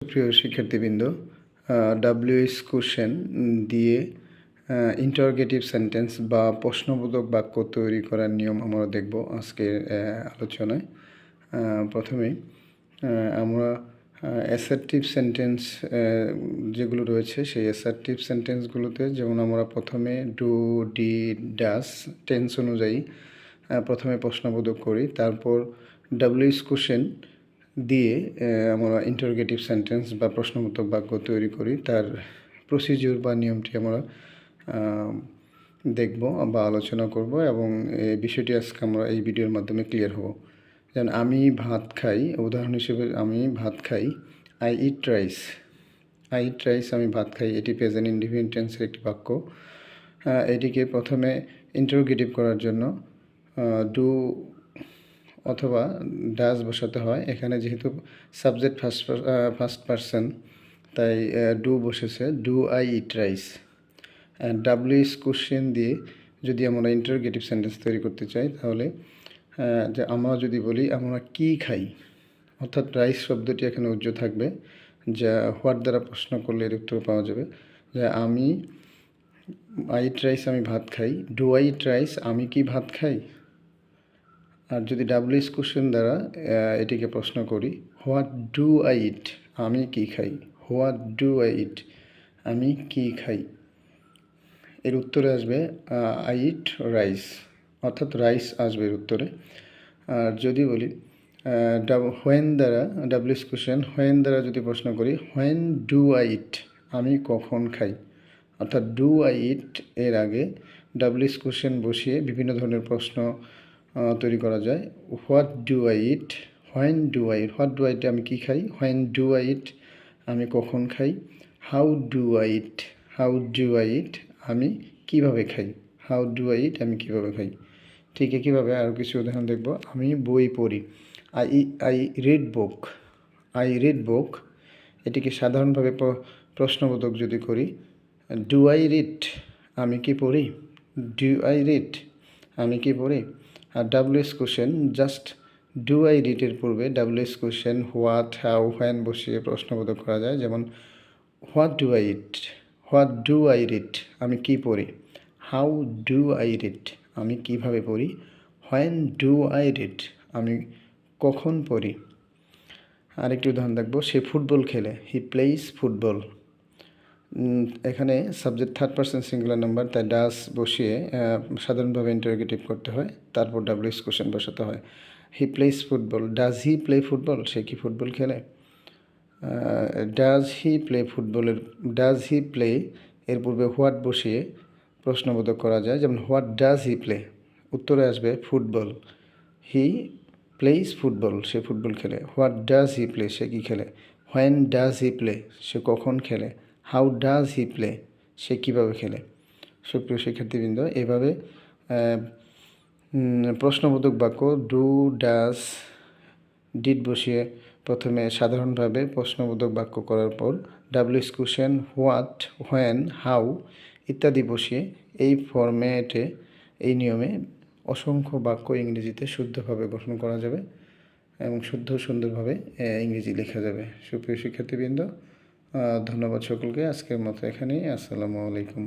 প্রিয় শিক্ষার্থীবৃন্দ WS question দিয়ে ইন্টারগেটিভ সেন্টেন্স বা প্রশ্নবোধক বাক্য তৈরি করার নিয়ম আমরা দেখব আজকের আলোচনায়। প্রথমেই আমরা অ্যাসার্টিভ সেন্টেন্স যেগুলো রয়েছে সেই অ্যাসার্টিভ সেন্টেন্সগুলোতে যেমন আমরা প্রথমে ডু ডি ডাস টেন্স অনুযায়ী প্রথমে প্রশ্নবোধক করি, তারপর ডাব্লিউএস কোশ্চেন দিয়ে আমরা ইন্টারোগেটিভ সেন্টেন্স বা প্রশ্নবোধক বাক্য তৈরি করি। তার প্রসিজিওর বা নিয়মটি আমরা দেখব বা আলোচনা করব এবং এই বিষয়টি আজকে আমরা এই ভিডিওর মাধ্যমে ক্লিয়ার হব। যেমন, আমি ভাত খাই, উদাহরণ হিসেবে আমি ভাত খাই I eat rice I eat rice আমি ভাত খাই। এটি প্রেজেন্ট ইন্ডিফিনিট টেন্সের একটি বাক্য। এটিকে প্রথমে ইন্টারোগেটিভ করার জন্য ডু অথবা ডাস বসাতে হয়। এখানে যেহেতু সাবজেক্ট ফার্স্ট ফার্স্ট পারসন তাই ডু বসেছে। Do I eat rice W S question দিয়ে যদি আমরা ইন্টারগেটিভ সেন্টেন্স তৈরি করতে চাই, তাহলে যে আমরা যদি বলি, আমরা কি খাই? অর্থাৎ রাইস শব্দটি এখানে উজ্জ্বল থাকবে, যা হোয়াট দ্বারা প্রশ্ন করলে এর উত্তর পাওয়া যাবে। যে আমি আইট রাইস আমি ভাত খাই। ডু আইট রাইস আমি কি ভাত খাই? আর যদি ডাব্লিউএস কোশ্চেন দ্বারা এটিকে প্রশ্ন করি হোয়াট ডু আই ইট আমি কি খাই? হোয়াট ডু আই ইট আমি কি খাই? এর উত্তরে আসবে আই ইট রাইস অর্থাৎ রাইস আসবে এর উত্তরে। আর যদি বলি হোয়েন দ্বারা ডাব্লিউএস কোশ্চেন হোয়েন দ্বারা যদি প্রশ্ন করি হোয়েন ডু আই ইট আমি কখন খাই? অর্থাৎ ডু আই ইট এর আগে ডাব্লিউএস কোশ্চেন বসিয়ে বিভিন্ন ধরনের প্রশ্ন তৈরি করা যায়। What do I eat when do I eat what do I eat আমি কী খাই? হোয়েন ডু আই ইট আমি কখন খাই? How do I eat how do I eat আমি কীভাবে খাই? হাউ ডু আই ইট আমি কীভাবে খাই? ঠিক একইভাবে আরও কিছু উদাহরণ দেখব। আমি বই পড়ি। I I read book I read book এটিকে সাধারণভাবে প্র- প্রশ্নবোধক যদি করি ডু আই রিড আমি কি পড়ি? ডু আই রিড আমি কি পড়ি? আর WS question just do I রিডের পূর্বে WS question what how when বসিয়ে প্রশ্নবোধক করা যায়। যেমন what do I eat what do I read আমি কি পড়ি? হাউ ডু আই রিড আমি কীভাবে পড়ি? হোয়েন ডু আই রিড আমি কখন পড়ি? আরেকটি উদাহরণ দেখব। সে ফুটবল খেলে। হি প্লেইস ফুটবল এখানে subject third person singular number তাই ডাস বসিয়ে সাধারণভাবে ইন্টারোগেটিভ করতে হয়, তারপর ডাব্লিউএস কোশ্চেন বসাতে হয়। He plays football does he play football সে কি ফুটবল খেলে? ডাজ হি প্লে ফুটবলের ডাজ হি প্লে এর পূর্বে হোয়াট বসিয়ে প্রশ্নবোধক করা যায়, যেমন হোয়াট ডাজ হি প্লে উত্তরে আসবে ফুটবল হি প্লেইস ফুটবল সে ফুটবল খেলে। হোয়াট ডাজ হি প্লে সে কি খেলে? হোয়েন ডাজ হি প্লে সে কখন খেলে? হাউ ডাজ হি প্লে সে কীভাবে খেলে? সুপ্রিয় শিক্ষার্থীবৃন্দ, এভাবে প্রশ্নবোধক বাক্য ডু ডাস ডিড বসিয়ে প্রথমে সাধারণভাবে প্রশ্নবোধক বাক্য করার পর WS question what when how ইত্যাদি বসিয়ে এই ফরম্যাটে এই নিয়মে অসংখ্য বাক্য ইংরেজিতে শুদ্ধভাবে গঠন করা যাবে এবং শুদ্ধ সুন্দরভাবে ইংরেজি লেখা যাবে। সুপ্রিয় শিক্ষার্থীবৃন্দ ধন্যবাদ সকলকে। আজকের মতো এখানেই। আসসালামু আলাইকুম।